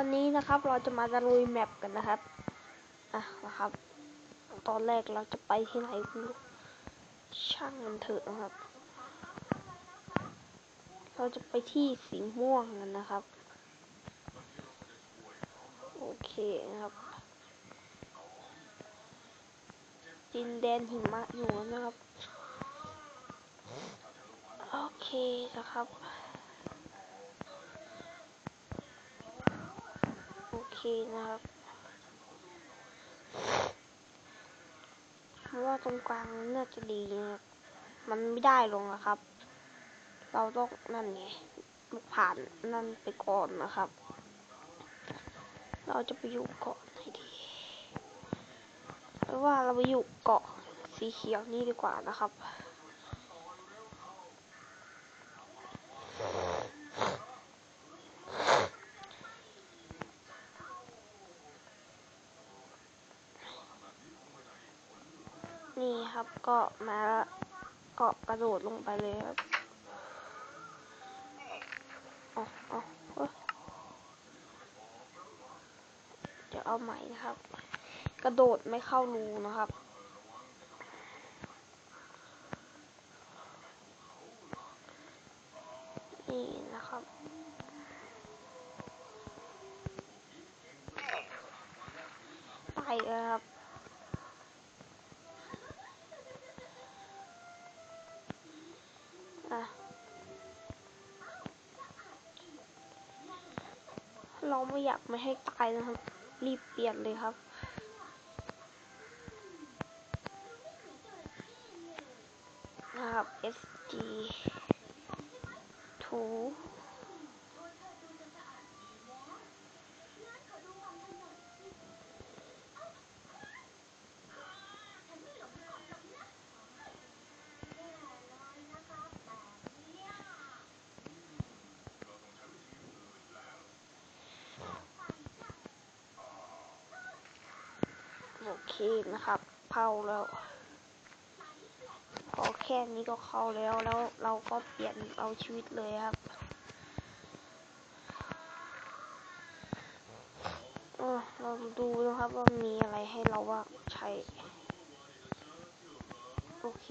วันนี้นะครับเราจะมาตะลุยแมปกันนะครับ อะนะครับ ตอนแรกเราจะไปที่ไหนไม่รู้ช่างมันเถอะนะครับ เราจะไปที่สีม่วงกันนะครับ โอเคนะครับดินแดนหิมะอยู่นะครับ โอเคนะครับ โอเคนะครับ เพราะว่าตรงกลางน่าจะดีนะครับ มันไม่ได้ลงนะครับ เราต้องนั่นไงผ่านนั่นไปก่อนนะครับ เราจะไปอยู่เกาะไหนดีหรือว่าเราไปอยู่เกาะสีเขียวนี่ดีกว่านะครับ ครับ ก็มาแล้วก็กระโดดลงไปเลยครับอ๋ออ๋อเอ้ยเดี๋ยวเอาใหม่นะครับ กระโดดไม่เข้ารูนะครับนี่นะครับไปเลยครับ เราไม่อยากไม่ให้ตายนะครับ รีบเปลี่ยนเลยครับ นะครับ SG 2 เคนะครับ เข้าแล้ว พอแค่นี้ก็เข้าแล้วแล้วเราก็เปลี่ยนเอาชีวิตเลยครับเออเราดูนะครับว่ามีอะไรให้เราว่าใช้ โอเค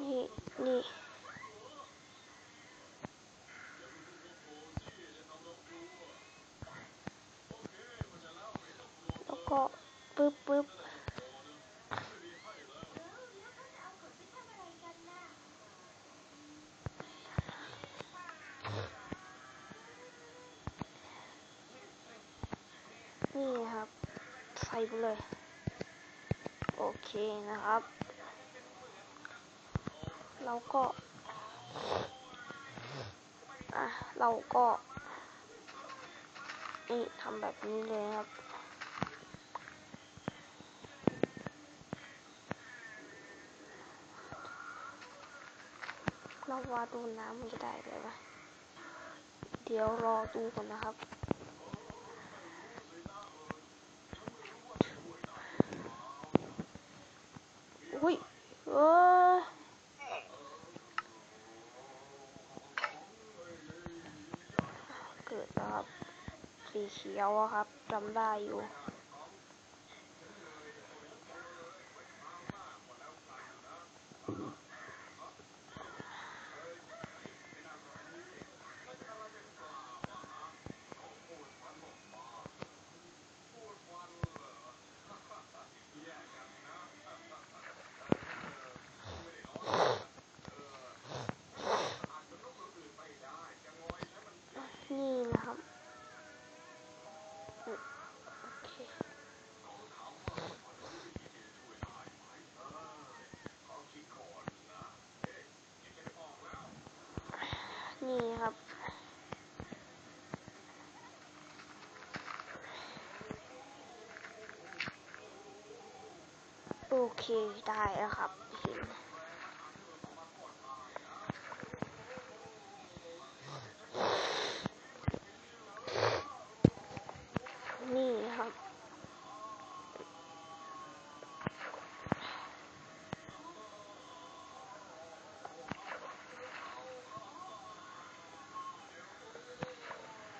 นี่ นี่ แล้ว ก็ปึ๊บปึ๊บนี่ครับ ใส่ไปเลย โอเคนะครับ เราก็อะเราก็นี่ทำแบบนี้เลยครับ เราว่าดูน้ำมันจะได้เลยปะเดี๋ยวรอดูก่อนนะครับอุ้ยเออเกิดครับ สีเขียวอะครับจำได้อยู่ นี่นะครับอืมโอเค นี่ครับ โอเค ได้แล้วครับหินนี่ครับ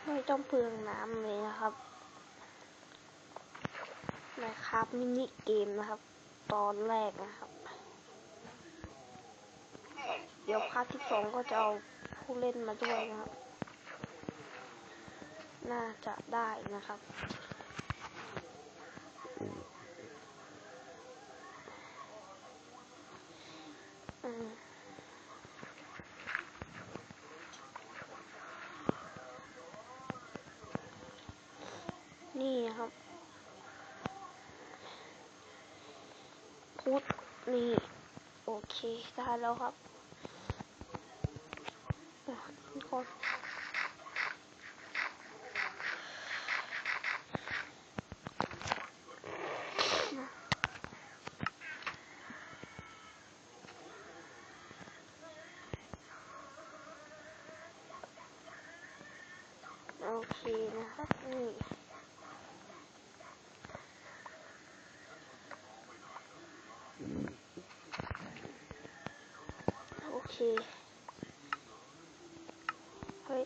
ไม่ต้องเปลืองน้ำเลยนะครับนะครับมินิเกมนะครับ ตอนแรกนะครับ เดี๋ยวพาร์ทที่สองก็จะเอาผู้เล่นมาด้วยนะครับ น่าจะได้นะครับนี่ครับ พุทธนี่ โอเคได้แล้วครับทุกคนโอเคนะครับ นี่ โอเค เฮ้ย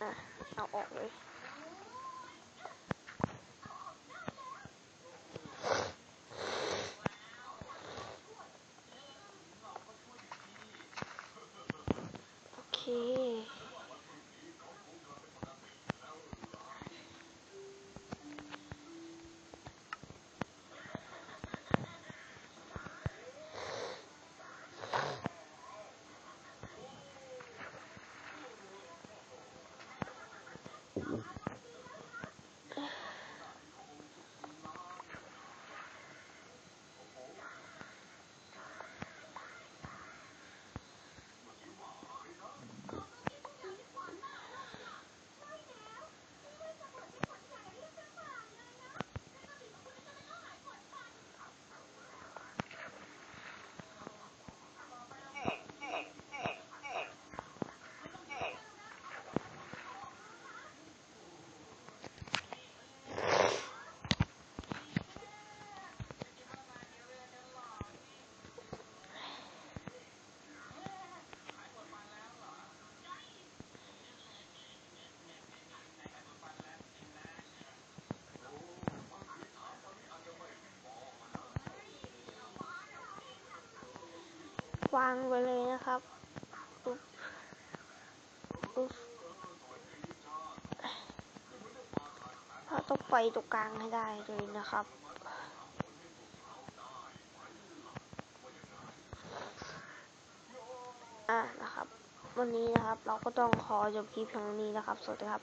อะ เอาออกเลย โอเค วางไวเลยนะครับอุ๊บอุ๊บเราต้องไปตรงกลางให้ได้เลยนะครับอะนะครับ วันนี้นะครับเราก็ต้องขอจบคลิปเพียงนี้นะครับ สวัสดีครับ